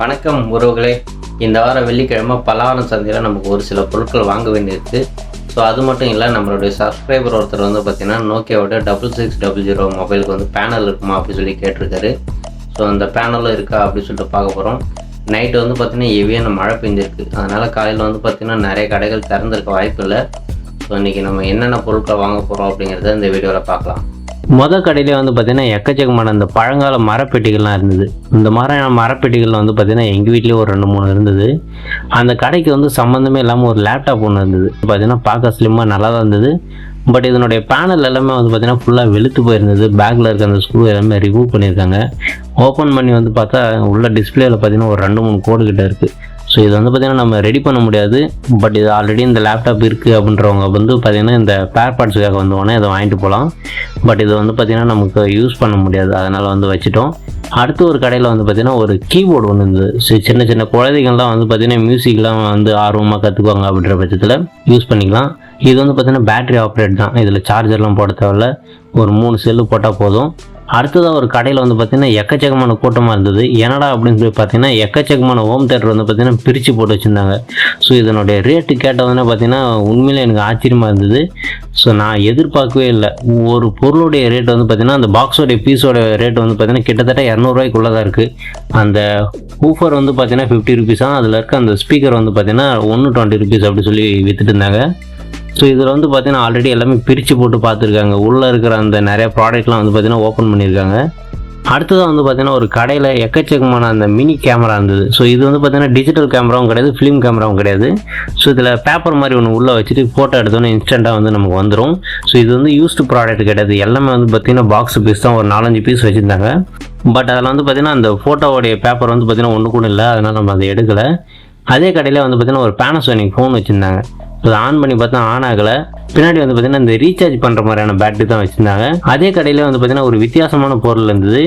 வணக்கம் உறவுகளே. இந்த வாரம் வெள்ளிக்கிழமை பலவாரம் சந்தையில் நமக்கு ஒரு சில பொருட்கள் வாங்க வேண்டியிருக்கு. ஸோ அது மட்டும் இல்லை நம்மளுடைய சப்ஸ்கிரைபர் ஒருத்தர் வந்து பார்த்திங்கன்னா நோக்கியாவோட டபுள் சிக்ஸ் டபுள் ஜீரோ மொபைலுக்கு வந்து பேனல் இருக்குமா அப்படின்னு சொல்லி கேட்டிருக்காரு. ஸோ அந்த பேனலும் இருக்கா அப்படின்னு சொல்லிட்டு பார்க்க போகிறோம் நைட்டு வந்து பார்த்திங்கன்னா ஹெவியான மழை பெஞ்சிருக்கு. அதனால் காலையில் வந்து பார்த்திங்கன்னா நிறைய கடைகள் திறந்துருக்க வாய்ப்பு இல்லை. ஸோ இன்றைக்கி நம்ம என்னென்ன பொருட்கள் வாங்க போகிறோம் அப்படிங்கிறத இந்த வீடியோவில் பார்க்கலாம். மொதல் கடையிலே வந்து பார்த்தீங்கன்னா எக்கச்சக்கமான அந்த பழங்கால மரப்பெட்டிகள்லாம் இருந்தது. இந்த மாதிரியான மரப்பெட்டிகள் வந்து பார்த்தீங்கன்னா எங்கள் வீட்லேயே ஒரு ரெண்டு மூணு இருந்தது. அந்த கடைக்கு வந்து சம்மந்தமே இல்லாமல் ஒரு லேப்டாப் ஒன்று இருந்தது. பார்த்தீங்கன்னா பார்க்க ஸ்லிம்மாக நல்லா தான் இருந்தது. பட் இதனுடைய பேனல் எல்லாமே வந்து பார்த்தீங்கன்னா ஃபுல்லாக வெளுத்து போயிருந்தது. பேக்கில் இருக்க அந்த ஸ்க்ரூ எல்லாமே ரிமூவ் பண்ணியிருக்காங்க. ஓப்பன் பண்ணி வந்து பார்த்தா உள்ள டிஸ்பிளேயில் பார்த்தீங்கன்னா ஒரு ரெண்டு மூணு கோடு கிட்ட இருக்குது ஸோ இது வந்து பார்த்திங்கன்னா நம்ம ரெடி பண்ண முடியாது. பட் இது ஆல்ரெடி இந்த லேப்டாப் இருக்குது அப்படின்றவங்க வந்து பார்த்திங்கன்னா இந்த பேர் பார்ட்ஸுக்காக வந்தோடனே இதை வாங்கிட்டு போகலாம். பட் இது வந்து பார்த்திங்கன்னா நமக்கு யூஸ் பண்ண முடியாது. அதனால் வந்து வச்சுட்டோம். அடுத்து ஒரு கடையில் வந்து பார்த்திங்கன்னா ஒரு கீபோர்டு ஒன்று இருந்தது. சி- சின்ன சின்ன குழந்தைகள்லாம் வந்து பார்த்திங்கன்னா மியூசிக்லாம் வந்து ஆர்வமாக கற்றுக்குவாங்க அப்படின்ற பட்சத்தில் யூஸ் பண்ணிக்கலாம். இது வந்து பார்த்திங்கன்னா பேட்ரி ஆப்ரேட் தான். இதில் சார்ஜர்லாம் போட தேவையில்ல. ஒரு மூணு செல்லு போட்டால் போதும். அடுத்ததாக ஒரு கடையில் வந்து பார்த்தீங்கன்னா எக்கச்சக்கமான கூட்டமாக இருந்தது. என்னடா அப்படின்னு சொல்லி பார்த்தீங்கன்னா எக்கச்சக்கமான ஹோம் தேட்டர் வந்து பார்த்தீங்கன்னா பிரித்து போட்டு வச்சுருந்தாங்க. ஸோ இதனுடைய ரேட்டு கேட்டதுன்னா பார்த்தீங்கன்னா உண்மையிலே எனக்கு ஆச்சரியமாக இருந்தது. ஸோ நான் எதிர்பார்க்கவே இல்லை. ஒரு பொருளுடைய ரேட் வந்து பார்த்திங்கன்னா அந்த பாக்ஸோடைய பீஸோட ரேட் வந்து பார்த்தீங்கன்னா கிட்டத்தட்ட இரநூறுவாய்க்குள்ளே தான் இருக்குது அந்த ஊஃபர் வந்து பார்த்தீங்கன்னா ஃபிஃப்டி ருபீஸ் தான் அதில் இருக்க அந்த ஸ்பீக்கர் வந்து பார்த்தீங்கன்னா ஒன்று டுவெண்ட்டி ருபீஸ் அப்படி சொல்லி விற்றுட்டு இருந்தாங்க. ஸோ இதில் வந்து பார்த்தீங்கன்னா ஆல்ரெடி எல்லாமே பிரித்து போட்டு பார்த்துருக்காங்க உள்ளே இருக்கிற அந்த நிறைய ப்ராடக்ட்லாம் வந்து பார்த்தீங்கன்னா ஓப்பன் பண்ணியிருக்காங்க அடுத்ததாக வந்து பார்த்தீங்கன்னா ஒரு கடையில் எக்கச்சக்கமான அந்த மினி கேமரா இருந்தது. ஸோ இது வந்து பார்த்தீங்கன்னா டிஜிட்டல் கேமராவும் கிடையாது ஃபிலிம் கேமராவும் கிடையாது. ஸோ இதில் பேப்பர் மாதிரி ஒன்று உள்ளே வச்சுட்டு ஃபோட்டோ எடுத்தோன்னே இன்ஸ்டண்ட்டாக வந்து நமக்கு வந்துடும் ஸோ இது வந்து யூஸ்டு ப்ராடக்ட் கிடையாது. எல்லாமே வந்து பார்த்திங்கன்னா பாக்ஸ் பீஸ் தான் ஒரு நாலஞ்சு பீஸ் வச்சுருந்தாங்க. பட் அதில் வந்து பார்த்திங்கன்னா அந்த ஃபோட்டோவோடைய பேப்பர் வந்து பார்த்திங்கன்னா ஒன்று கூட இல்லை அதனால் நம்ம அதை எடுக்கலை. அதே கடையில் வந்து பார்த்திங்கன்னா ஒரு பேனசோனிக் ஃபோன் வச்சுருந்தாங்க. அதை ஆன் பண்ணி பார்த்தா ஆன் ஆகலை. பின்னாடி வந்து பார்த்தீங்கன்னா இந்த ரீசார்ஜ் பண்ணுற மாதிரியான பேட்டரி தான் வச்சுருந்தாங்க. அதே கடையில் வந்து பார்த்தீங்கன்னா ஒரு வித்தியாசமான பொருள் இருந்தது.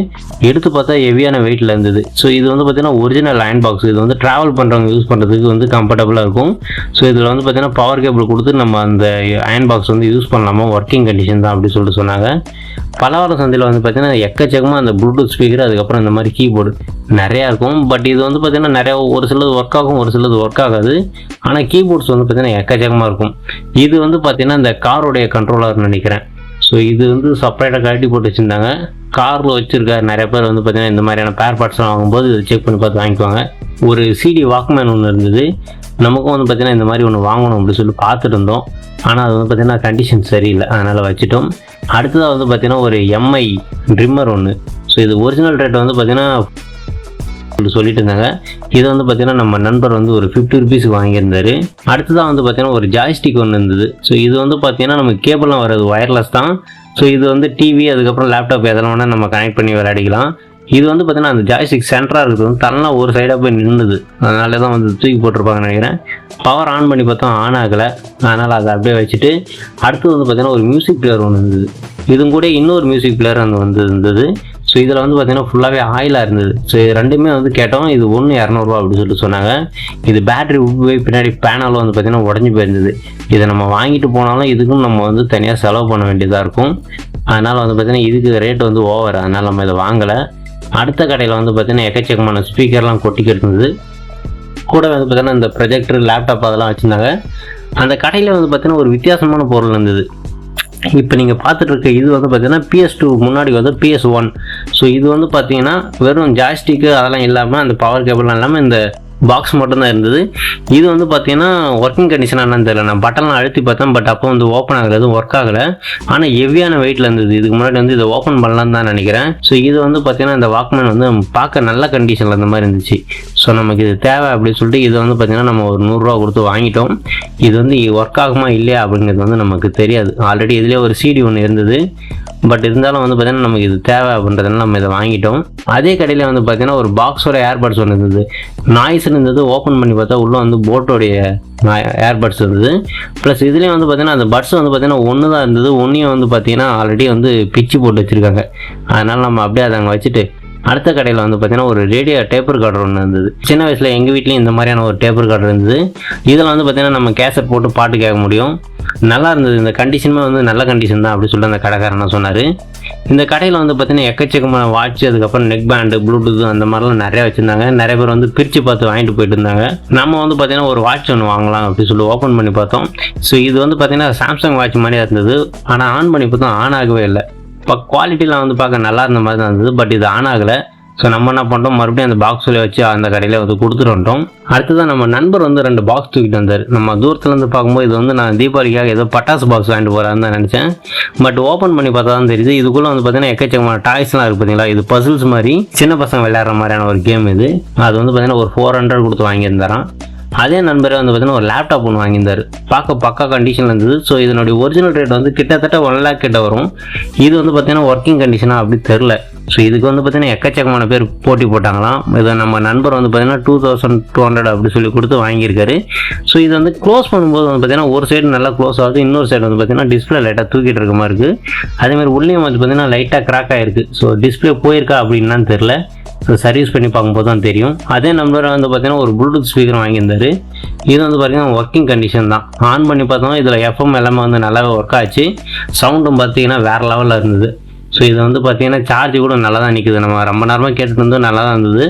எடுத்து பார்த்தா ஹெவியான வெயிட்டில் இருந்தது. ஸோ இது வந்து பார்த்தீங்கன்னா ஒரிஜினல் அயன் பாக்ஸ் இது வந்து ட்ராவல் பண்ணுறவங்க யூஸ் பண்ணுறதுக்கு வந்து கம்ஃபர்டபுளாக இருக்கும். ஸோ இதில் வந்து பார்த்தீங்கன்னா பவர் கேபிள் கொடுத்து நம்ம அந்த அயன் பாக்ஸ் வந்து யூஸ் பண்ணலாமா? ஒர்க்கிங் கண்டிஷன் தான் அப்படின்னு சொல்லிட்டு சொன்னாங்க. பலவர சந்தையில் வந்து பார்த்தீங்கன்னா எக்கச்சக்கமாக அந்த ப்ளூடூத் ஸ்பீக்கர் அதுக்கப்புறம் இந்த மாதிரி கீபோர்டு நிறையா இருக்கும். பட் இது வந்து பார்த்தீங்கன்னா நிறையா ஒரு சிலது ஒர்க் ஆகும் ஒரு சிலது ஒர்க் ஆகாது. ஆனால் கீபோர்ட்ஸ் வந்து பார்த்திங்கன்னா எக்கச்சக்கமாக இருக்கும். இது வந்து பார்த்தீங்கன்னா இந்த காரோடைய கண்ட்ரோலர்னு நினைக்கிறேன். ஸோ இது வந்து செப்பரேட்டாக கழட்டி போட்டு வச்சுருந்தாங்க. காரில் வச்சுருக்காரு நிறைய பேர் வந்து பார்த்தீங்கன்னா இந்த மாதிரியான பேர் பார்ட்ஸ்லாம் வாங்கும்போது இதை செக் பண்ணி பார்த்து வாங்கிக்குவாங்க. ஒரு சிடி வாக்மேன் ஒன்று இருந்தது. நமக்கும் வந்து பார்த்தீங்கன்னா இந்த மாதிரி ஒன்று வாங்கணும் அப்படின்னு சொல்லி பார்த்துட்டு இருந்தோம் ஆனால் அது வந்து பார்த்திங்கன்னா கண்டிஷன் சரியில்லை. அதனால் வச்சுட்டோம். அடுத்ததாக வந்து பார்த்திங்கன்னா ஒரு எம்ஐ ட்ரிம்மர் ஒன்று ஸோ இது ஒரிஜினல் ரேட் வந்து பார்த்திங்கன்னா சொல்லிட்டு இருந்தாங்க இது வந்து பார்த்தீங்கன்னா நம்ம நண்பர் வந்து ஒரு ஃபிஃப்டி ருபீஸ்க்கு வாங்கியிருந்தாரு. அடுத்ததாக வந்து பார்த்தீங்கன்னா ஒரு ஜாய்ஸ்டிக் ஒன்று இருந்தது. ஸோ இது வந்து பார்த்தீங்கன்னா நம்ம கேபிள்லாம் வராது ஒயர்லெஸ் தான். ஸோ இது வந்து டிவி அதுக்கப்புறம் லேப்டாப் எதனா வேணால் நம்ம கனெக்ட் பண்ணி விளையாடிக்கலாம். இது வந்து பார்த்தீங்கன்னா அந்த ஜாய்ஸ்டிக் சென்டராக இருக்குது வந்து தரலாம் ஒரு சைடாக போய் நின்றுது அதனால தான் வந்து தூக்கி போட்டிருப்பாங்கன்னு நினைக்கிறேன். பவர் ஆன் பண்ணி பார்த்தோம் ஆன் ஆகலை. அதனால் அதை அப்படியே வச்சுட்டு அடுத்து வந்து பார்த்தீங்கன்னா ஒரு மியூசிக் பிளேயர் ஒன்று இருந்தது. இதுவும் கூட இன்னொரு மியூசிக் பிளேயர் அந்த வந்து இருந்தது. ஸோ இதில் வந்து பார்த்தீங்கன்னா ஃபுல்லாகவே ஆயிலாக இருந்தது. ஸோ இது ரெண்டுமே வந்து கேட்டோம் இது ஒன்று இரநூறுவா அப்படின்னு சொல்லிட்டு சொன்னாங்க. இது பேட்டரி போய் பின்னாடி பேனலும் வந்து பார்த்தீங்கன்னா உடஞ்சி போயிருந்தது. இதை நம்ம வாங்கிட்டு போனாலும் இதுக்கும் நம்ம வந்து தனியாக செலவு பண்ண வேண்டியதாக இருக்கும். அதனால் வந்து பார்த்திங்கன்னா இதுக்கு ரேட் வந்து ஓவர் அதனால் நம்ம இதை வாங்கலை. அடுத்த கடையில் வந்து பார்த்தீங்கன்னா எக்கச்சக்கமான ஸ்பீக்கர்லாம் கொட்டிக்கிட்டு இருந்தது கூட வந்து பார்த்தீங்கன்னா இந்த ப்ரொஜெக்டர் லேப்டாப் அதெல்லாம் வச்சுருந்தாங்க. அந்த கடையில் வந்து பார்த்தீங்கன்னா ஒரு வித்தியாசமான பொருள் இருந்தது. இப்போ நீங்கள் பார்த்துட்டு இருக்க இது வந்து பார்த்தீங்கன்னா பிஎஸ் டூ முன்னாடி வந்து பிஎஸ் ஒன் ஸோ இது வந்து பார்த்தீங்கன்னா வெறும் ஜாய்ஸ்டிக்கு அதெல்லாம் இல்லாமல் அந்த பவர் கேபிள்லாம் இல்லாமல் இந்த பாக்ஸ் மட்டும்தான் இருந்தது. இது வந்து பார்த்தீங்கன்னா ஒர்க்கிங் கண்டிஷன் என்னன்னு தெரியல. நான் பட்டன்லாம் அழுத்தி பார்த்தேன் பட் அப்போ வந்து ஓப்பன் ஆகலை எதுவும் ஒர்க் ஆகலை. ஆனால் ஹெவியான வெயிட்டில் இருந்தது. இதுக்கு முன்னாடி வந்து இதை ஓப்பன் பண்ணலான்னு தான் நினைக்கிறேன். ஸோ இது வந்து பார்த்தீங்கன்னா இந்த வாக்மேன் வந்து பார்க்க நல்ல கண்டிஷனில் இருந்த மாதிரி இருந்துச்சு. ஸோ நமக்கு இது தேவை அப்படின்னு சொல்லிட்டு இது வந்து பார்த்தீங்கன்னா நம்ம ஒரு நூறுரூவா கொடுத்து வாங்கிட்டோம். இது வந்து ஒர்க் ஆகுமா இல்லையா அப்படிங்கிறது வந்து நமக்கு தெரியாது. ஆல்ரெடி இதுலேயே ஒரு சிடி ஒன்று இருந்தது. பட் இருந்தாலும் வந்து பார்த்தீங்கன்னா நமக்கு இது தேவை அப்படின்றதுனால நம்ம இதை வாங்கிட்டோம். அதே கடையில் வந்து பார்த்தீங்கன்னா ஒரு பாக்ஸோட ஏர்பட்ஸ் ஒன்று இருந்தது. நாய்ஸ் இருந்தது ஓப்பன் பண்ணி பார்த்தா உள்ளே வந்து போட்டோடைய ஏர்பட்ஸ் இருந்தது. ப்ளஸ் இதுலேயும் வந்து பார்த்தீங்கன்னா அந்த பட்ஸ் வந்து பார்த்தீங்கன்னா ஒன்று தான் இருந்தது. ஒன்றையும் வந்து பார்த்தீங்கன்னா ஆல்ரெடி வந்து பிச்சு போட்டு வச்சுருக்காங்க. அதனால் நம்ம அப்படியே அதை அங்கே வச்சுட்டு அடுத்த கடையில் வந்து பார்த்தீங்கன்னா ஒரு ரேடியோ டேப்பர் கார்டர் ஒன்று இருந்தது. சின்ன வயசில் எங்கள் வீட்லேயும் இந்த மாதிரியான ஒரு டேப்பர் கார்டர் இருந்தது. இதில் வந்து பார்த்தீங்கன்னா நம்ம கேசட் போட்டு பாட்டு கேட்க முடியும். நல்லா இருந்தது. இந்த கண்டிஷனுமே வந்து நல்ல கண்டிஷன் தான் அப்படின்னு சொல்லி அந்த கடைக்காரன் சொன்னார். இந்த கடையில் வந்து பார்த்தீங்கன்னா எக்கச்சக்கமான வாட்ச் அதுக்கப்புறம் நெக் பேண்டு ப்ளூடூத் அந்த மாதிரிலாம் நிறையா வச்சுருந்தாங்க. நிறைய பேர் வந்து பிரித்து பார்த்து வாங்கிட்டு போயிட்டு இருந்தாங்க. நம்ம வந்து பார்த்தீங்கன்னா ஒரு வாட்ச் ஒன்று வாங்கலாம் அப்படின்னு சொல்லி ஓப்பன் பண்ணி பார்த்தோம். ஸோ இது வந்து பார்த்தீங்கன்னா சாம்சங் வாட்ச் மாதிரியா இருந்தது. ஆனால் ஆன் பண்ணி பார்த்தோம். ஆன் ஆகவே இல்லை. இப்போ குவாலிட்டிலாம் வந்து பார்க்க நல்லா இருந்த மாதிரி தான் இருந்தது. பட் இது ஆன் ஆகலை. ஸோ நம்ம என்ன பண்ணுறோம் மறுபடியும் அந்த பாக்ஸில் வச்சு அந்த கடையில் வந்து கொடுத்துட்டு வந்துட்டோம் அடுத்ததான் நம்ம நண்பர் வந்து ரெண்டு பாக்ஸ் தூக்கிட்டு வந்தார். நம்ம தூரத்துலேருந்து பார்க்கும்போது இது வந்து நான் தீபாவளிக்காக ஏதோ பட்டாசு பாக்ஸ் வாங்கிட்டு போகிறான்னு தான் நினச்சேன். பட் ஓப்பன் பண்ணி பார்த்தா தான் தெரியுது. இதுக்குள்ளே வந்து பார்த்தீங்கன்னா எக்கச்சக்கமான டாய்ஸ்லாம் இருக்குது பார்த்தீங்களா? இது பசில்ஸ் மாதிரி சின்ன பசங்க விளையாடுற மாதிரியான ஒரு கேம் இது. அது வந்து பார்த்தீங்கன்னா ஒரு ஃபோர் ஹண்ட்ரட் கொடுத்து வாங்கியிருந்தாரான் அதே நண்பரே வந்து பார்த்தீங்கன்னா ஒரு லேப்டாப் ஒன்று வாங்கியிருந்தார். பார்க்க பக்கா கண்டிஷனில் இருந்தது. ஸோ இதனுடைய ஒரிஜினல் ரேட் வந்து கிட்டத்தட்ட ஒன் லேக் கிட்ட வரும். இது வந்து பார்த்தீங்கன்னா ஒர்க்கிங் கண்டிஷனாக அப்படி தெரில ஸோ இதுக்கு வந்து பார்த்தீங்கன்னா எக்கச்சக்கமான பேர் போட்டி போட்டாங்களாம். இதை நம்ம நண்பர் வந்து பார்த்திங்கன்னா டூ தௌசண்ட் டூ ஹண்ட்ரட் அப்படி சொல்லி கொடுத்து வாங்கியிருக்காரு. ஸோ இது வந்து க்ளோஸ் பண்ணும்போது வந்து பார்த்தீங்கன்னா ஒரு சைடு நல்லா க்ளோஸ் ஆகுது இன்னொரு சைடு வந்து பார்த்தீங்கன்னா டிஸ்பிளே லைட்டாக தூக்கிட்டு இருக்க மாதிரி இருக்குது அதேமாதிரி உள்ளேயும் வந்து பார்த்தீங்கன்னா லைட்டாக கிராக் ஆகிருக்கு ஸோ டிஸ்பிளே போயிருக்கா அப்படின்லாம் தெரில ஸோ சர்வீஸ் பண்ணி பார்க்கும்போது தான் தெரியும். அதே நம்பர் வந்து பார்த்தீங்கன்னா ஒரு ப்ளூடூத் ஸ்பீக்கர் வாங்கியிருந்தாரு. இது வந்து பார்த்திங்கன்னா ஒர்க்கிங் கண்டிஷன் தான். ஆன் பண்ணி பார்த்தோம் இதில் எஃப்எம் எல்லாமே வந்து நல்லாவே ஒர்க் ஆச்சு. சவுண்டும் பார்த்தீங்கன்னா வேறு லெவலில் இருந்தது. ஸோ இது வந்து பார்த்தீங்கன்னா சார்ஜ் கூட நல்லா தான் நிற்குது நம்ம ரொம்ப நேரமாக கேட்டுட்டு இருந்தோம் நல்லா தான் இருந்தது.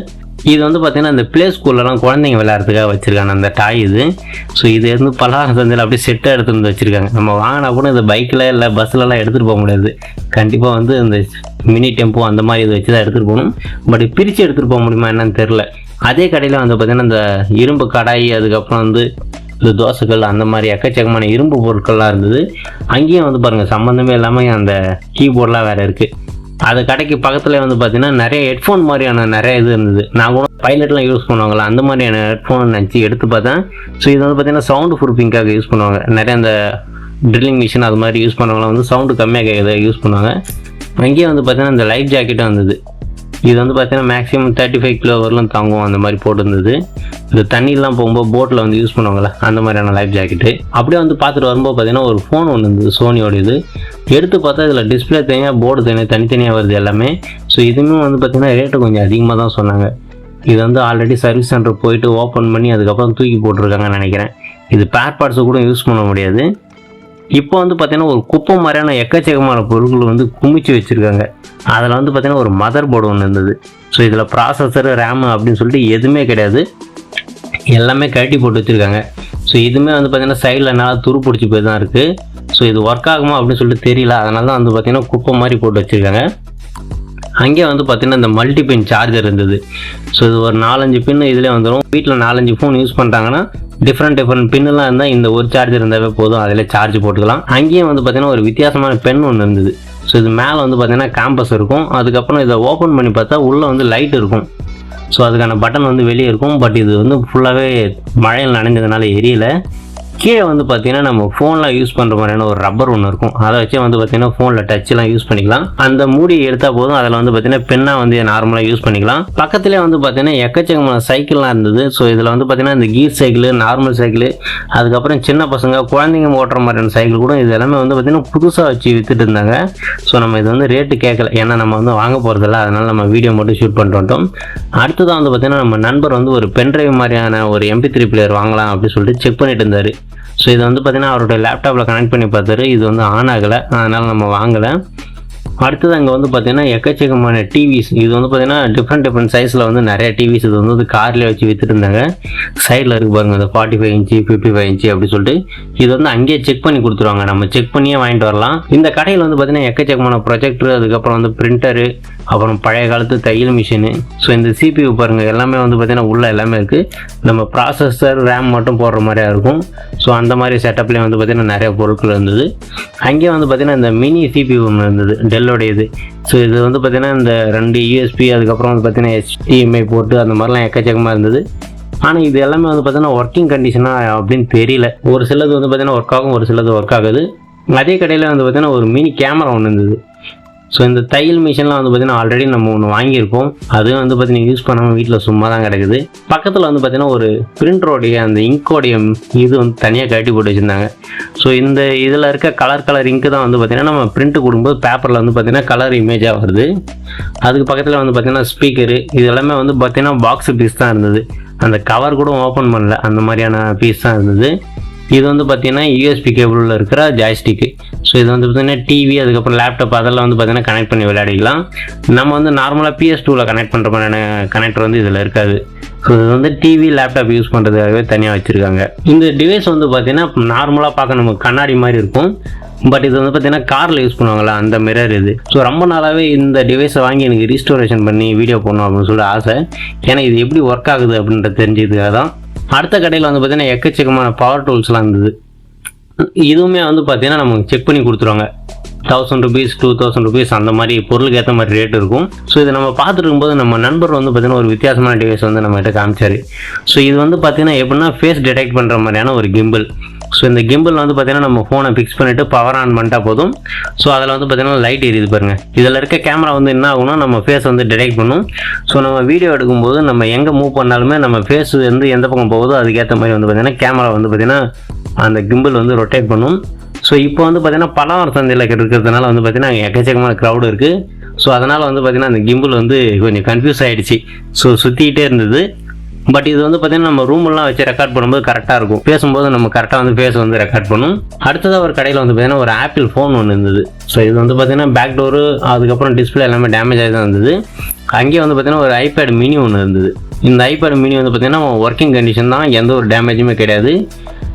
இது வந்து பார்த்தீங்கன்னா இந்த ப்ளே ஸ்கூல்லலாம் குழந்தைங்க விளையாடுறதுக்காக வச்சுருக்காங்க அந்த டாய் இது. ஸோ இது வந்து பலகாரம் சந்தையில் அப்படியே செட்டாக எடுத்துகிட்டு வந்து வச்சுருக்காங்க. நம்ம வாங்கினா கூட இந்த பைக்கில் இல்லை பஸ்லலாம் எடுத்துகிட்டு போக முடியாது. கண்டிப்பாக வந்து இந்த மினி டெம்போ அந்த மாதிரி இதை வச்சு தான் எடுத்துகிட்டு போகணும். பட் பிரித்து எடுத்துகிட்டு போக முடியுமா என்னன்னு தெரில அதே கடையில் வந்து பார்த்திங்கன்னா இந்த இரும்பு கடாய் அதுக்கப்புறம் வந்து இந்த தோசைகள் அந்த மாதிரி எக்கச்சக்கமான இரும்பு பொருட்கள்லாம் இருந்தது. அங்கேயும் வந்து பாருங்கள் சம்மந்தமே இல்லாமல் அந்த கீபோர்ட்லாம் வேறு இருக்குது அது கடைக்கு பக்கத்தில் வந்து பார்த்தீங்கன்னா நிறைய ஹெட்ஃபோன் மாதிரியான நிறைய இது இருந்தது. நான் கூட பைலட்லாம் யூஸ் பண்ணுவாங்களா அந்த மாதிரியான ஹெட்ஃபோன் நினச்சி எடுத்து பார்த்தேன். ஸோ இது வந்து பார்த்தீங்கன்னா சவுண்டு ப்ரூஃபிங்காக யூஸ் பண்ணுவாங்க. நிறைய அந்த ட்ரில்லிங் மிஷின் அது மாதிரி யூஸ் பண்ணவங்களாம் வந்து சவுண்டு கம்மியாக கேட்குறத யூஸ் பண்ணுவாங்க. அங்கேயே வந்து பார்த்தீங்கன்னா இந்த லைஃப் ஜாக்கெட்டும் வந்தது இது வந்து பார்த்தீங்கன்னா மேக்ஸிமம் தேர்ட்டி ஃபைவ் கிலோ வரலாம் தாங்கும் அந்த மாதிரி போட்டிருந்தது. இந்த தண்ணிலாம் போகும்போது போட்டில் வந்து யூஸ் பண்ணுவாங்கள்ல அந்த மாதிரியான லைஃப் ஜாக்கெட்டு அப்படியே வந்து பார்த்துட்டு வரும்போது பார்த்தீங்கன்னா ஒரு ஃபோன் ஒன்று இருந்தது சோனியோட இது. எடுத்து பார்த்தா இதில் டிஸ்பிளே தனியாக போர்டு தனியாக தனித்தனியாக வருது எல்லாமே. ஸோ இதுவுமே வந்து பார்த்தீங்கன்னா ரேட்டு கொஞ்சம் அதிகமாக தான் சொன்னாங்க. இது வந்து ஆல்ரெடி சர்வீஸ் சென்டர் போயிட்டு ஓப்பன் பண்ணி அதுக்கப்புறம் தூக்கி போட்டிருக்காங்கன்னு நினைக்கிறேன். இது பேர் பார்ட்ஸை கூட யூஸ் பண்ண முடியாது. இப்போ வந்து பார்த்தீங்கன்னா ஒரு குப்பை மாதிரியான எக்கச்சக்கமான பொருட்கள் வந்து குமிச்சு வச்சுருக்காங்க. அதில் வந்து பார்த்தீங்கன்னா ஒரு மதர் போர்டு ஒன்று இருந்தது. ஸோ இதில் ப்ராசஸர் ரேமு அப்படின்னு சொல்லிட்டு எதுவுமே கிடையாது. எல்லாமே கழட்டி போட்டு வச்சுருக்காங்க. ஸோ இதுவுமே வந்து பார்த்திங்கன்னா சைடில் நல்லா துரு பிடிச்சி போய் தான் இருக்குது ஸோ இது ஒர்க் ஆகுமா அப்படின்னு சொல்லிட்டு தெரியல. அதனால தான் வந்து பார்த்திங்கன்னா குப்பை மாதிரி போட்டு வச்சுருக்காங்க. அங்கே வந்து பார்த்திங்கன்னா இந்த மல்டி பின் சார்ஜர் இருந்தது. ஸோ இது ஒரு நாலஞ்சு பின் இதிலே வந்துடும் வீட்டில் நாலஞ்சு ஃபோன் யூஸ் பண்ணுறாங்கன்னா டிஃப்ரெண்ட் டிஃப்ரெண்ட் பின்னுலாம் இருந்தால் இந்த ஒரு சார்ஜர் இருந்தாவே போதும். அதில் சார்ஜ் போட்டுக்கலாம். அங்கேயும் வந்து பார்த்தீங்கன்னா ஒரு வித்தியாசமான பென் ஒன்று இருந்தது. ஸோ இது மேலே வந்து பார்த்தீங்கன்னா கேம்பஸ் இருக்கும். அதுக்கப்புறம் இதை ஓப்பன் பண்ணி பார்த்தா உள்ளே வந்து லைட் இருக்கும். ஸோ அதுக்கான பட்டன் வந்து வெளியே இருக்கும். பட் இது வந்து ஃபுல்லாகவே மழையில் நனைஞ்சதுனால எரியலை. கீழே வந்து பார்த்தீங்கன்னா நம்ம ஃபோன்லாம் யூஸ் பண்ணுற மாதிரியான ஒரு ரப்பர் ஒன்று இருக்கும். அதை வச்சு வந்து பார்த்தீங்கன்னா ஃபோனில் டச்செலாம் யூஸ் பண்ணிக்கலாம். அந்த மூடியை எடுத்தால் போதும். அதில் வந்து பார்த்தீங்கன்னா பெண்ணாக வந்து நார்மலாக யூஸ் பண்ணிக்கலாம். பக்கத்துலேயே வந்து பார்த்தீங்கன்னா எக்கச்சக்கமான சைக்கிள்லாம் இருந்தது. ஸோ இதில் வந்து பார்த்தீங்கன்னா இந்த கீர் சைக்கிள் நார்மல் சைக்கிள் அதுக்கப்புறம் சின்ன பசங்க குழந்தைங்க ஓட்டுற மாதிரியான சைக்கிள் கூட இது எல்லாமே வந்து பார்த்தீங்கன்னா புதுசாக வச்சு விற்றுட்டு இருந்தாங்க. ஸோ நம்ம இது வந்து ரேட்டு கேட்கல ஏன்னா நம்ம வந்து வாங்க போகிறதில்ல அதனால் நம்ம வீடியோ மட்டும் ஷூட் பண்ணிட்டு வந்துட்டோம். அடுத்ததான் வந்து பார்த்தீங்கன்னா நம்ம நண்பர் வந்து ஒரு பென்ட்ரைவ் மாதிரியான ஒரு எம்பி த்ரீ பிளேயர் வாங்கலாம் அப்படின்னு சொல்லிட்டு செக் பண்ணிட்டு இருந்தார். ஸோ இது வந்து பார்த்திங்கன்னா அவருடைய லேப்டாப்பில் கனெக்ட் பண்ணி பார்த்தாரு இது வந்து ஆன் ஆகலை. அதனால் நம்ம வாங்கலை. அடுத்தது அங்கே வந்து பார்த்தீங்கன்னா எக்கச்சக்கமான டிவிஸ் இது வந்து பார்த்தீங்கன்னா டிஃப்ரெண்ட் டிஃப்ரெண்ட் சைஸில் வந்து நிறைய டிவிஸ் இது வந்து கார்லேயே வச்சு விற்றுருந்தாங்க இருந்தாங்க சைடில் இருக்கு பாருங்கள் இந்த forty five inch fifty five inch அப்படி சொல்லிட்டு. இது வந்து அங்கேயே செக் பண்ணி கொடுத்துருவாங்க. நம்ம செக் பண்ணியே வாங்கிட்டு வரலாம். இந்த கடையில் வந்து பார்த்தீங்கன்னா எக்கச்சக்கமான ப்ரொஜெக்டர் அதுக்கப்புறம் வந்து பிரிண்டரு அப்புறம் பழைய காலத்து தையல் மிஷினு ஸோ இந்த சிபியூ பாருங்கள் எல்லாமே வந்து பார்த்திங்கன்னா உள்ள எல்லாமே இருக்குது நம்ம ப்ராசஸர் ரேம் மட்டும் போடுற மாதிரியா இருக்கும். ஸோ அந்த மாதிரி செட்டப்லேயே வந்து பார்த்திங்கன்னா நிறைய பொருட்கள் இருந்தது. அங்கேயே வந்து பார்த்தீங்கன்னா இந்த மினி சிபியூ ஒன்று இருந்தது டெல்லோட இது ஸோ இது வந்து பார்த்திங்கன்னா இந்த ரெண்டு யூஎஸ்பி அதுக்கப்புறம் வந்து பார்த்திங்கன்னா ஹெச்டிஎம்ஐ போட்டு அந்த மாதிரிலாம் எக்கச்சக்கமாக இருந்தது. ஆனால் இது எல்லாமே வந்து பார்த்தீங்கன்னா ஒர்க்கிங் கண்டிஷனாக அப்படின்னு தெரியல. ஒரு சிலது வந்து பார்த்தீங்கன்னா ஒர்க் ஆகும் ஒரு சிலது ஒர்க் ஆகுது. அதே கடையில் வந்து பார்த்தீங்கன்னா ஒரு மினி கேமரா ஒன்று இருந்தது. ஸோ இந்த தையல் மிஷின்லாம் வந்து பார்த்தீங்கன்னா ஆல்ரெடி நம்ம ஒன்று வாங்கியிருக்கோம். அதுவும் வந்து பார்த்தீங்கன்னா யூஸ் பண்ணாமல் வீட்டில் சும்மா தான் கிடக்குது. பக்கத்தில் வந்து பார்த்தீங்கன்னா ஒரு பிரிண்டரோடைய அந்த இங்கோடைய இது வந்து தனியாக கட்டி போட்டு வச்சுருந்தாங்க. ஸோ இந்த இதில் இருக்க கலர் கலர் இங்கு தான் வந்து பார்த்திங்கன்னா நம்ம பிரிண்ட் கொடுக்கும்போது பேப்பரில் வந்து பார்த்திங்கன்னா கலர் இமேஜாக வருது. அதுக்கு பக்கத்தில் வந்து பார்த்திங்கன்னா ஸ்பீக்கரு இது எல்லாமே வந்து பார்த்தீங்கன்னா பாக்ஸ் பீஸ் தான் இருந்தது. அந்த கவர் கூட ஓப்பன் பண்ணல. அந்த மாதிரியான பீஸ் தான் இருந்தது. இது வந்து பார்த்தீங்கன்னா யூஎஸ்பி கேபிளில் இருக்கிற ஜாய்ஸ்டிக்கு ஸோ இது வந்து பார்த்தீங்கன்னா டிவி அதுக்கப்புறம் லேப்டாப் அதெல்லாம் வந்து பார்த்தீங்கன்னா கனெக்ட் பண்ணி விளையாடிக்கலாம். நம்ம வந்து நார்மலாக பிஎஸ் டூவில் கனெக்ட் பண்ணுற மாதிரியான கனெக்டர் வந்து இதில் இருக்காது. ஸோ இது வந்து டிவி லேப்டாப் யூஸ் பண்ணுறதுக்காகவே தனியாக வச்சுருக்காங்க. இந்த டிவைஸ் வந்து பார்த்தீங்கன்னா நார்மலாக பார்க்க நமக்கு கண்ணாடி மாதிரி இருக்கும். பட் இது வந்து பார்த்தீங்கன்னா காரில் யூஸ் பண்ணுவாங்களா அந்த மிரர் இது. ஸோ ரொம்ப நாளாகவே இந்த டிவைஸை வாங்கி எனக்கு ரீஸ்டோரேஷன் பண்ணி வீடியோ போடணும் அப்படின்னு சொல்லி ஆசை. ஏன்னா இது எப்படி ஒர்க் ஆகுது அப்படின்றத தெரிஞ்சதுக்காக தான் அடுத்த கடையில் வந்து பார்த்தீங்கன்னா எக்கச்சக்கமான பவர் டூல்ஸ்லாம் இருந்தது. இதுவுமே வந்து பார்த்தீங்கன்னா நமக்கு செக் பண்ணி கொடுத்துருவாங்க. Thousand rupees two thousand rupees அந்த மாதிரி பொருளுக்கு ஏற்ற மாதிரி ரேட் இருக்கும். ஸோ இதை நம்ம பார்த்துட்டு இருக்கும்போது நம்ம நண்பர் வந்து பார்த்தீங்கன்னா ஒரு வித்தியாசமான டிவைஸ் வந்து நம்மகிட்ட காமிச்சாரு. ஸோ இது வந்து பார்த்திங்கன்னா எப்படின்னா ஃபேஸ் டிடெக்ட் பண்ணுற மாதிரியான ஒரு கிம்பிள் ஸோ இந்த கிம்பிள் வந்து பார்த்தீங்கன்னா நம்ம ஃபோனை ஃபிக்ஸ் பண்ணிவிட்டு பவர் ஆன் பண்ணிட்டா போதும். ஸோ அதில் வந்து பார்த்தீங்கன்னா லைட் எரியுது பாருங்கள் இதில் இருக்க கேமரா வந்து என்ன ஆகும்னா நம்ம ஃபேஸ் வந்து டிடெக்ட் பண்ணும். ஸோ நம்ம வீடியோ எடுக்கும்போது நம்ம எங்கே மூவ் பண்ணாலுமே நம்ம ஃபேஸ் வந்து எந்த பக்கம் போகுதோ அதுக்கேற்ற மாதிரி வந்து பார்த்திங்கன்னா கேமரா வந்து பார்த்திங்கன்னா அந்த கிம்பிள் வந்து ரொட்டேட் பண்ணும். ஸோ இப்போ வந்து பார்த்தீங்கன்னா பலவார சந்தையில் இருக்கிறதுனால வந்து பார்த்தீங்கன்னா அங்கே எக்கச்சக்கமான க்ரௌடு இருக்குது ஸோ அதனால் வந்து பார்த்தீங்கன்னா அந்த கிம்பிள் வந்து கொஞ்சம் கன்ஃபியூஸ் ஆகிடுச்சு ஸோ சுற்றிக்கிட்டே இருந்தது. பட் இது வந்து பார்த்தீங்கன்னா நம்ம ரூம்லாம் வச்சு ரெக்கார்ட் பண்ணும்போது கரெக்டாக இருக்கும். பேசும்போது நம்ம கரெக்டாக வந்து ஃபேஸ் வந்து ரெக்கார்ட் பண்ணும். அடுத்ததாக ஒரு கடையில் வந்து பார்த்தீங்கன்னா ஒரு ஆப்பிள் ஃபோன் ஒன்று இருந்தது. ஸோ இது வந்து பார்த்தீங்கன்னா பேக் டோரு அதுக்கப்புறம் டிஸ்பிளே எல்லாமே டேமேஜ் ஆகி தான் இருந்தது. அங்கேயே வந்து பார்த்தீங்கன்னா ஒரு ஐபேட் மினி ஒன்று இருந்தது. இந்த ஐபேட் மினி வந்து பார்த்தீங்கன்னா ஒர்க்கிங் கண்டிஷன் தான். எந்த ஒரு டேமேஜுமே கிடையாது.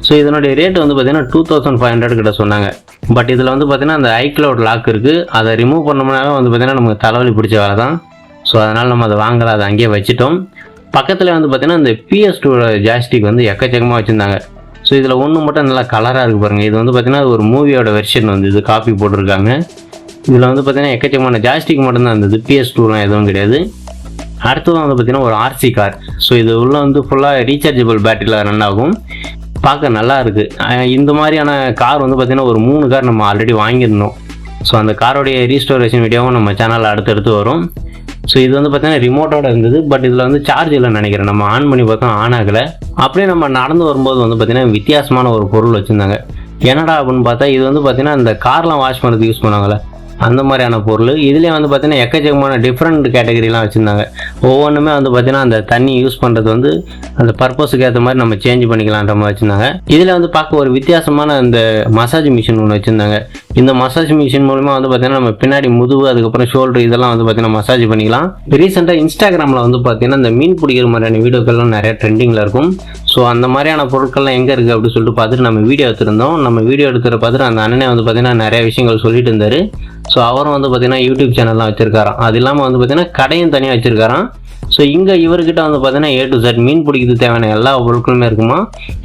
ஸோ இதனுடைய ரேட் வந்து பார்த்தீங்கன்னா டூ தௌசண்ட் ஃபைவ் ஹண்ட்ரட் கிட்ட சொன்னாங்க. பட் இதில் வந்து பார்த்தீங்கன்னா அந்த ஐக்ளவுட் லாக் இருக்குது அதை ரிமூவ் பண்ணோம்னாவே வந்து பார்த்தீங்கன்னா நமக்கு தலைவலி பிடிச்ச வேலை தான். ஸோ அதனால் நம்ம அதை வாங்கலை அதை அங்கேயே வச்சுட்டோம். பக்கத்தில் வந்து பார்த்தீங்கன்னா இந்த பிஎஸ் டூட ஜாஸ்டிக் வந்து எக்கச்சக்கமாக வச்சுருந்தாங்க. ஸோ இதில் ஒன்று மட்டும் நல்லா கலராக இருக்குது பாருங்கள் இது வந்து பார்த்தீங்கன்னா ஒரு மூவியோட வெர்ஷன் வந்து இது காப்பி போட்டிருக்காங்க. இதில் வந்து பார்த்தீங்கன்னா எக்கச்சக்கமான ஜாஸ்டிக் மட்டும்தான் இருந்தது. பிஎஸ் டூலாம் எதுவும் கிடையாது. அடுத்தது வந்து பார்த்தீங்கன்னா ஒரு ஆர்சி கார் ஸோ இது உள்ள வந்து ஃபுல்லாக ரீசார்ஜபிள் பேட்டரியில் ரன் ஆகும். பார்க்க நல்லா இருக்குது இந்த மாதிரியான கார் வந்து பார்த்திங்கன்னா ஒரு மூணு கார் நம்ம ஆல்ரெடி வாங்கியிருந்தோம். ஸோ அந்த காரோடைய ரீஸ்டோரேஷன் வீடியோவும் நம்ம சேனலில் அடுத்தடுத்து வரும். ஸோ இது வந்து பார்த்தீங்கன்னா ரிமோட்டோட இருந்தது. பட் இதில் வந்து சார்ஜ் இல்லைன்னு நினைக்கிறேன். நம்ம ஆன் பண்ணி பார்த்தோம் ஆன் ஆகலை. அப்படியே நம்ம நடந்து வரும்போது வந்து பார்த்திங்கன்னா வித்தியாசமான ஒரு பொருள் வச்சுருந்தாங்க. என்னடா அப்படின்னு பார்த்தா இது வந்து பார்த்திங்கன்னா இந்த கார்லாம் வாஷ் பண்ணுறதுக்கு யூஸ் பண்ணுவாங்களே அந்த மாதிரியான பொருள். இதுலேயே வந்து பார்த்தீங்கன்னா எக்கச்சக்கமான டிஃப்ரெண்ட் கேட்டகரிலாம் வச்சுருந்தாங்க. ஒவ்வொன்றுமே வந்து பார்த்தீங்கன்னா அந்த தண்ணி யூஸ் பண்ணுறது வந்து அந்த பர்பஸுக்கு ஏற்ற மாதிரி நம்ம சேஞ்ச் பண்ணிக்கலான்ற மாதிரி வச்சுருந்தாங்க. இதில் வந்து பார்க்க ஒரு வித்தியாசமான அந்த மசாஜ் மிஷின் ஒன்று வச்சுருந்தாங்க. இந்த மசாஜ் மிஷின் மூலமாக வந்து பார்த்தீங்கன்னா நம்ம பின்னாடி முதுகு அதுக்கப்புறம் ஷோல்டர் இதெல்லாம் வந்து பார்த்தீங்கன்னா மசாஜ் பண்ணிக்கலாம். ரீசெண்டாக இன்ஸ்டாகிராமில் வந்து பார்த்தீங்கன்னா இந்த மீன் பிடிக்கிற மாதிரியான வீடியோக்கள்லாம் நிறைய ட்ரெண்டிங்கில் இருக்கும். ஸோ அந்த மாதிரியான பொருட்கள்லாம் எங்கே இருக்குது அப்படின்னு சொல்லிட்டு பார்த்துட்டு நம்ம வீடியோ எடுத்திருந்தோம். நம்ம வீடியோ எடுக்கிற பார்த்துட்டு அந்த அண்ணனே வந்து பார்த்தீங்கன்னா நிறைய விஷயங்கள் சொல்லிட்டு இருந்தார். ஸோ அவரும் வந்து பார்த்தீங்கன்னா யூடியூப் சேனல்லாம் வச்சுருக்காராம். அது இல்லாமல் வந்து பார்த்தீங்கன்னா கடையும் தனியாக வச்சுருக்காராம். ஸோ இங்கே இவர்கிட்ட வந்து பார்த்தீங்கன்னா ஏ டு செட் மீன் பிடிக்கிறது தேவையான எல்லா பொருட்களுமே இருக்குமா?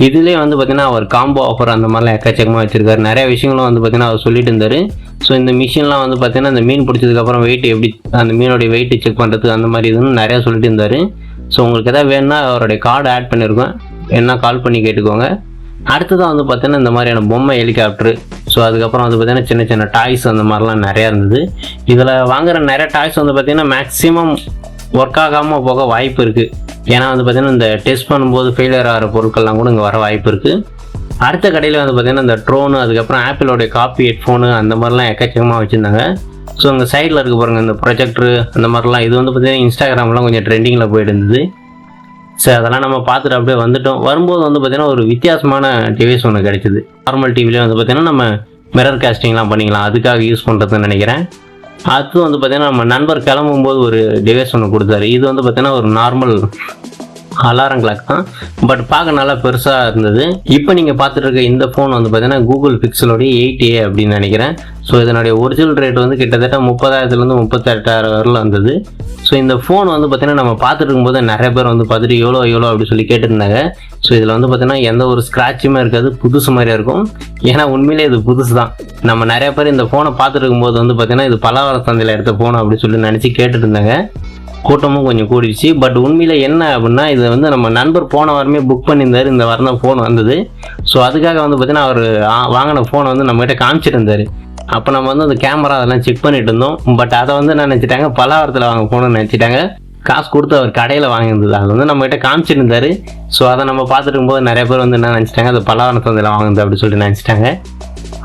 இதுலேயே வந்து பார்த்தீங்கன்னா அவர் காம்போ ஆஃபர் அந்த மாதிரிலாம் எக்கச்சக்கமாக வச்சுருக்காரு. நிறைய விஷயங்களும் வந்து பார்த்தீங்கன்னா அவர் சொல்லிட்டு இருந்தார். ஸோ இந்த மிஷின்லாம் வந்து பார்த்தீங்கன்னா அந்த மீன் பிடிச்சதுக்கப்புறம் வெயிட் எப்படி அந்த மீனோடைய வெயிட் செக் பண்ணுறது அந்த மாதிரி இதுன்னு நிறையா சொல்லிட்டு இருந்தார். ஸோ உங்களுக்கு எதாவது வேணும்னா அவருடைய கார்டு ஆட் பண்ணியிருக்கோம் என்ன கால் பண்ணி கேட்டுக்கோங்க. அடுத்ததாக வந்து பார்த்தீங்கன்னா இந்த மாதிரியான பொம்மை ஹெலிகாப்டர் ஸோ அதுக்கப்புறம் வந்து பார்த்தீங்கன்னா சின்ன சின்ன டாய்ஸ் அந்த மாதிரிலாம் நிறையா இருந்தது. இதில் வாங்குற நிறைய டாய்ஸ் வந்து பார்த்திங்கன்னா மேக்ஸிமம் ஒர்க் ஆகாமல் போக வாய்ப்பு இருக்குது ஏன்னா வந்து பார்த்தீங்கன்னா இந்த டெஸ்ட் பண்ணும்போது ஃபெயிலியர் ஆகிற பொருட்கள்லாம் கூட இங்கே வர வாய்ப்பு இருக்குது அடுத்த கடையில் வந்து பார்த்திங்கன்னா இந்த ட்ரோனு அதுக்கப்புறம் ஆப்பிளோடைய காப்பி ஹெட்ஃபோனு அந்த மாதிரிலாம் எக்கச்சக்கமாக வச்சுருந்தாங்க. ஸோ அங்கே சைடில் இருக்க பாருங்கள் இந்த ப்ரொஜெக்டரு அந்த மாதிரிலாம். இது வந்து பார்த்தீங்கன்னா இன்ஸ்டாகிராம்லாம் கொஞ்சம் ட்ரெண்டிங்கில் போயிட்டு இருந்தது. சரி அதெல்லாம் நம்ம பார்த்துட்டு அப்படியே வந்துட்டோம். வரும்போது வந்து பார்த்தீங்கன்னா ஒரு வித்தியாசமான டிவைஸ் ஒன்று கிடைச்சிது. நார்மல் டிவிலேயே வந்து பார்த்தீங்கன்னா நம்ம மிரர் காஸ்டிங்லாம் பண்ணிக்கலாம். அதுக்காக யூஸ் பண்ணுறதுன்னு நினைக்கிறேன். அது வந்து பார்த்தீங்கன்னா நம்ம நண்பர் கிளம்பும்போது ஒரு டிவைஸ் ஒன்று கொடுத்தாரு. இது வந்து பார்த்தீங்கன்னா ஒரு நார்மல் அலாரம் கிளாக் தான். பட் பார்க்க நல்லா பெருசாக இருந்தது. இப்போ நீங்கள் பார்த்துட்டு இருக்க இந்த ஃபோன் வந்து பார்த்தீங்கன்னா கூகுள் பிக்சலோடைய எயிட் ஏ அப்படின்னு நினைக்கிறேன். ஸோ இதனுடைய ஒரிஜினல் ரேட் வந்து கிட்டத்தட்ட முப்பதாயிரத்துலேருந்து முப்பத்தெட்டாயிரம் வரல வந்தது. ஸோ இந்த ஃபோன் வந்து பார்த்தீங்கன்னா நம்ம பார்த்துட்டு இருக்கும்போது நிறைய பேர் வந்து பார்த்துட்டு எவ்வளோ எவ்வளோ? அப்படி சொல்லி கேட்டிருந்தாங்க. ஸோ இதில் வந்து பார்த்தீங்கன்னா எந்த ஒரு ஸ்க்ராட்சுமே இருக்காது புதுசு மாதிரியாக இருக்கும். ஏன்னா உண்மையிலே இது புதுசு தான். நம்ம நிறைய பேர் இந்த ஃபோனை பார்த்துட்டு இருக்கும்போது வந்து பார்த்தீங்கன்னா இது பலவர சந்தையில் எடுத்த ஃபோன் அப்படி சொல்லி நினச்சி கேட்டுட்டு இருந்தாங்க கூட்டமும் கொஞ்சம் கூடிடுச்சு. பட் உண்மையில் என்ன அப்படின்னா இது வந்து நம்ம நண்பர் போன வாரமே புக் பண்ணியிருந்தாரு. இந்த வாரம் தான் ஃபோன் வந்தது. ஸோ அதுக்காக வந்து பார்த்தீங்கன்னா அவர் வாங்கின ஃபோனை வந்து நம்மகிட்ட இருந்தார் அப்போ நம்ம வந்து அந்த கேமரா அதெல்லாம் செக் பண்ணிட்டு இருந்தோம். பட் அதை வந்து என்ன நினச்சிட்டாங்க? பலாவரத்தில் வாங்க போகணும்னு நினச்சிட்டாங்க. காசு கொடுத்து அவர் கடையில் வாங்கியிருந்தது. அது வந்து நம்மகிட்ட காமிச்சிருந்தாரு. ஸோ அதை நம்ம பார்த்துட்டு இருக்கும்போது நிறைய பேர் வந்து என்ன நினச்சிட்டாங்க? அது பலாவரம் சந்தையில் வாங்குது அப்படின்னு சொல்லிட்டு நினச்சிட்டாங்க.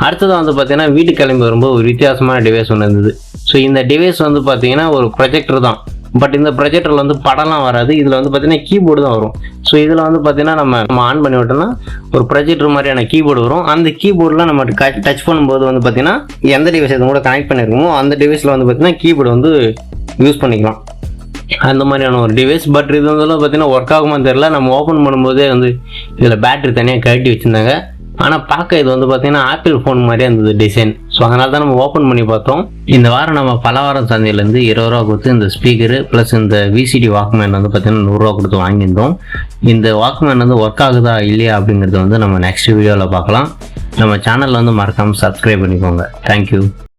அடுத்தது வந்து பார்த்தீங்கன்னா வீட்டு கிளம்பி வரும்போது ஒரு வித்தியாசமான டிவைஸ் ஒன்று இருந்தது. ஸோ இந்த டிவைஸ் வந்து பார்த்தீங்கன்னா ஒரு ப்ரொஜெக்டர் தான். பட் இந்த ப்ரொஜெக்டரில் வந்து படம்லாம் வராது. இதில் வந்து பார்த்தீங்கன்னா கீபோர்டு தான் வரும். ஸோ இதில் வந்து பார்த்தீங்கன்னா நம்ம நம்ம ஆன் பண்ணி விட்டோம்னா ஒரு ப்ரொஜெக்டர் மாதிரியான கீபோர்டு வரும். அந்த கீபோர்டில் நம்ம டச் பண்ணும்போது வந்து பார்த்தீங்கன்னா எந்த டிவைஸ் கூட கனெக்ட் பண்ணியிருக்கோமோ அந்த டிவைஸில் வந்து பார்த்தீங்கன்னா கீபோர்டு வந்து யூஸ் பண்ணிக்கலாம். அந்த மாதிரியான ஒரு டிவைஸ் பட் இது வந்து பார்த்தீங்கன்னா ஒர்க் ஆகுமான்னு தெரியல. நம்ம ஓப்பன் பண்ணும்போதே வந்து இதில் பேட்டரி தனியாக கழட்டி வச்சுருந்தாங்க. ஆனால் பார்க்க இது வந்து பார்த்தீங்கன்னா ஆப்பிள் ஃபோன் மாதிரியே இருந்தது டிசைன் ஸோ அதனால தான் நம்ம ஓப்பன் பண்ணி பார்த்தோம். இந்த வாரம் நம்ம பலவாரம் சந்தையிலேருந்து இருபது ரூபா கொடுத்து இந்த ஸ்பீக்கரு ப்ளஸ் இந்த விசிடி வாக்மேன் வந்து பார்த்தீங்கன்னா நூறுரூவா கொடுத்து வாங்கியிருந்தோம். இந்த வாக்மேன் வந்து ஒர்க் ஆகுதா இல்லையா அப்படிங்கிறது வந்து நம்ம நெக்ஸ்ட் வீடியோவில் பார்க்கலாம். நம்ம சேனலில் வந்து மறக்காமல் சப்ஸ்கிரைப் பண்ணிக்கோங்க. தேங்க்யூ